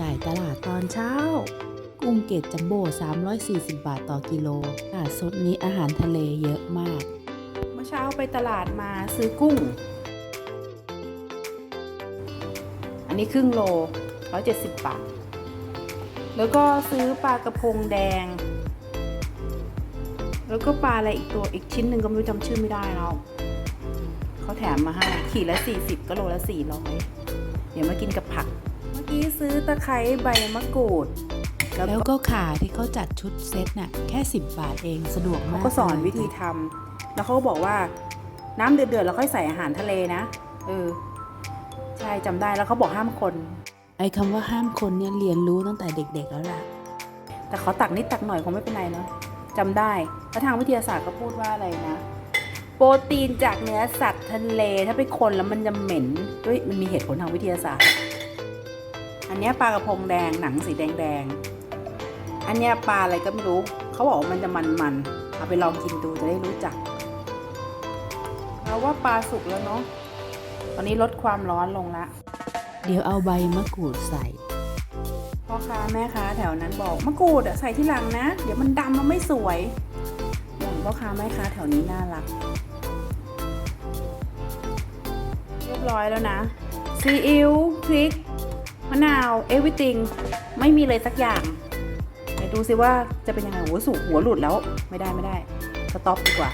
จ่ายตลาดตอนเช้า กุ้งเกตจัมโบ้340 บาทต่อกิโลตลาดสดนี้อาหารทะเลเยอะมาก เมื่อเช้าไปตลาดมาซื้อกุ้ง อันนี้ครึ่งโล 170 บาท แล้วก็ซื้อปลากระพงแดง แล้วก็ปลาอะไรอีกตัวอีกชิ้นหนึ่งก็ไม่รู้จำชื่อไม่ได้แล้วเขาแถมมาให้ขีดละ 40ก็โลละ 400 เดี๋ยวมากินกับผัก ซื้อตะไคร้ใบมะกรูด แล้วก็ขาที่เขาจัดชุดเซตน่ะแค่ 10 บาทเองสะดวกเขามากก็สอนวิธีทำแล้วเขาก็บอกว่าน้ำเดือดๆแล้วค่อยใส่อาหารทะเลนะเออใช่จำได้แล้วเขาบอกห้ามคน ไอ้คำว่าห้ามคนเนี่ยเรียนรู้ตั้งแต่เด็กๆแล้วล่ะ แต่เขาตักนิดตักหน่อยคงไม่เป็นไรเนาะจำได้แล้วทางวิทยาศาสตร์ก็พูดว่าอะไรนะโปรตีนจากเนื้อสัตว์ทะเลถ้าไปคนแล้วมันจะเหม็นด้วยมันมีเหตุผลทางวิทยาศาสตร์ อันเนี้ยปลากระพงแดงหนังสีแดงๆอันเนี้ยปลาอะไรก็ไม่รู้เขาบอกว่ามันจะมันๆเอาไปลองกินดูจะได้รู้จักเราว่าปลาสุกแล้วเนาะตอนนี้ลดความร้อนลงละ เดี๋ยวเอาใบมะกรูดใส่พ่อค้าแม่ค้าแถวนั้นบอกมะกรูดอะใส่ที่หลังนะ เดี๋ยวมันดำมันไม่สวยอย่างพ่อค้าแม่ค้าแถวนี้น่ารักเรียบร้อยแล้วนะซีอิ๊วพริก มะนาวเอวิติงไม่มีเลยสักอย่างไหนดูซิว่าจะเป็นยังไงโอ้สูหัวหลุดแล้วไม่ได้ไม่ได้ สต็อปดีกว่า